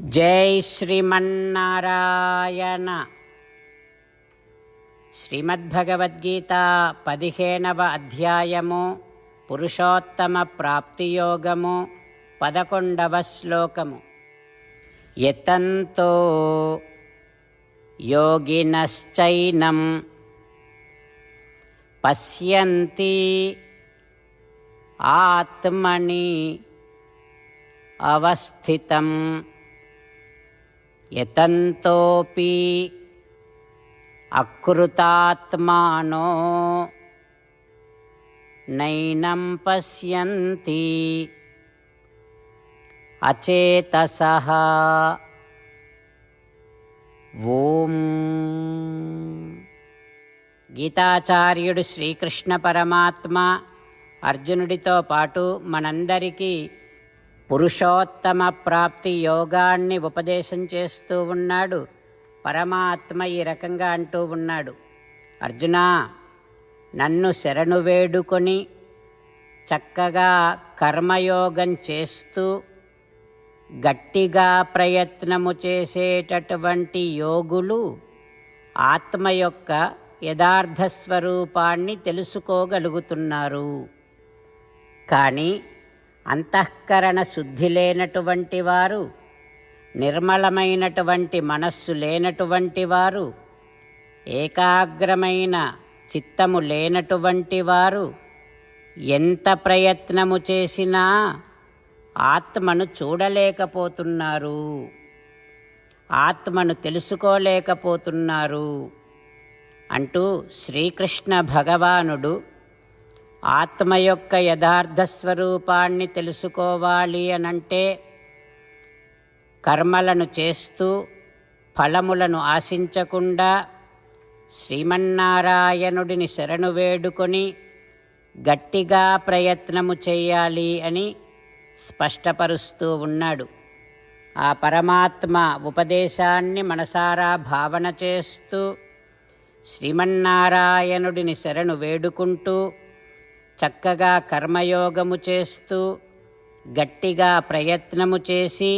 జై శ్రీమన్నారాయణ. శ్రీమద్భగవద్గీత పదిహేనవ అధ్యాయము పురుషోత్తమ ప్రాప్తియోగము పదకొండవ శ్లోకము. యతంతో యోగినశ్చైనం పశ్యంతి ఆత్మని అవస్థితం. యతంతోపి అకృతాత్మానో నైనం పశ్యంతి అచేతస. ఓం. గీతాచార్యుడు శ్రీకృష్ణ పరమాత్మ అర్జునుడితో పాటు మనందరికీ పురుషోత్తమ ప్రాప్తి యోగాన్ని ఉపదేశం చేస్తూ ఉన్నాడు. పరమాత్మ ఈ రకంగా అంటూ ఉన్నాడు. అర్జున నన్ను శరణు వేడుకొని చక్కగా కర్మయోగం చేస్తూ గట్టిగా ప్రయత్నము చేసేటటువంటి యోగులు ఆత్మ యొక్క యథార్థ స్వరూపాన్ని తెలుసుకోగలుగుతున్నారు. కానీ అంతఃకరణ శుద్ధి లేనటువంటి వారు నిర్మలమైనటువంటి మనస్సు లేనటువంటి వారు ఏకాగ్రమైన చిత్తము లేనటువంటి వారు ఎంత ప్రయత్నము చేసినా ఆత్మను చూడలేకపోతున్నారు. ఆత్మను తెలుసుకోలేకపోతున్నారు. అంటూ శ్రీకృష్ణ భగవానుడు ఆత్మ యొక్క యథార్థ స్వరూపాన్ని తెలుసుకోవాలి అనంటే కర్మలను చేస్తూ ఫలములను ఆశించకుండా శ్రీమన్నారాయణుడిని శరణు వేడుకొని గట్టిగా ప్రయత్నము చేయాలి అని స్పష్టపరుస్తూ ఉన్నాడు. ఆ పరమాత్మ ఉపదేశాన్ని మనసారా భావన చేస్తూ శ్రీమన్నారాయణుడిని శరణు వేడుకుంటూ చక్కగా కర్మయోగము చేస్తూ గట్టిగా ప్రయత్నము చేసి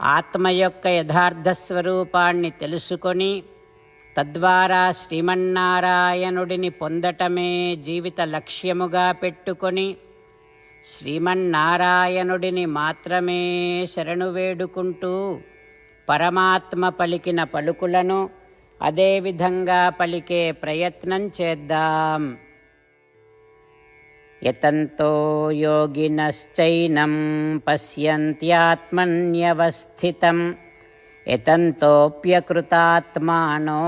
ఆత్మ యొక్క యథార్థ స్వరూపాన్ని తెలుసుకొని తద్వారా శ్రీమన్నారాయణుడిని పొందటమే జీవిత లక్ష్యముగా పెట్టుకొని శ్రీమన్నారాయణుడిని మాత్రమే శరణు వేడుకుంటూ పరమాత్మ పలికిన పలుకులను అదేవిధంగా పలికే ప్రయత్నం చేద్దాం. యతంతో యోగినశ్చైనం పశ్యంత్యాత్మన్యవస్థితం యతంతోప్యకృతాత్మానో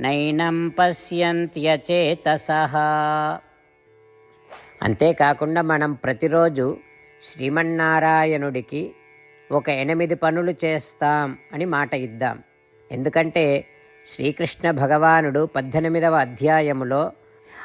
నైనం పశ్యంత్యచేతస అంతేకాకుండా మనం ప్రతిరోజు శ్రీమన్నారాయణుడికి ఒక ఎనిమిది పనులు చేస్తాం అని మాట ఇద్దాం. ఎందుకంటే శ్రీకృష్ణ భగవానుడు పద్దెనిమిదవ అధ్యాయములో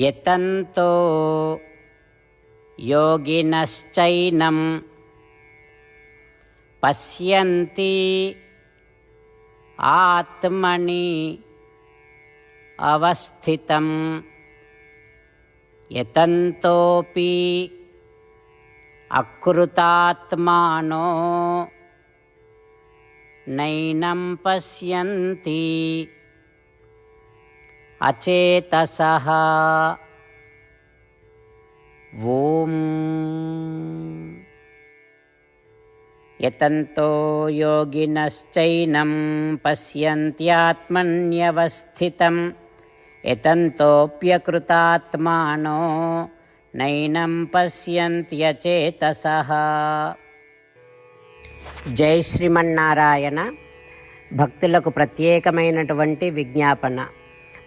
यतन्तो योगिनश्चैनं पश्यन्ति आत्मनि अवस्थितं यतन्तोऽपि अकृतात्मानो नैनं पश्यन्ति। అచేతస. ఓం. యతంతో యోగినశ్చైనం పశ్యంత్యాత్మన్యవస్థితం. యతంతోప్యకృతాత్మానో నైనం పశ్యంత్యచేతస. జై శ్రీమన్నారాయణ. భక్తులకు ప్రత్యేకమైనటువంటి విజ్ఞాపన.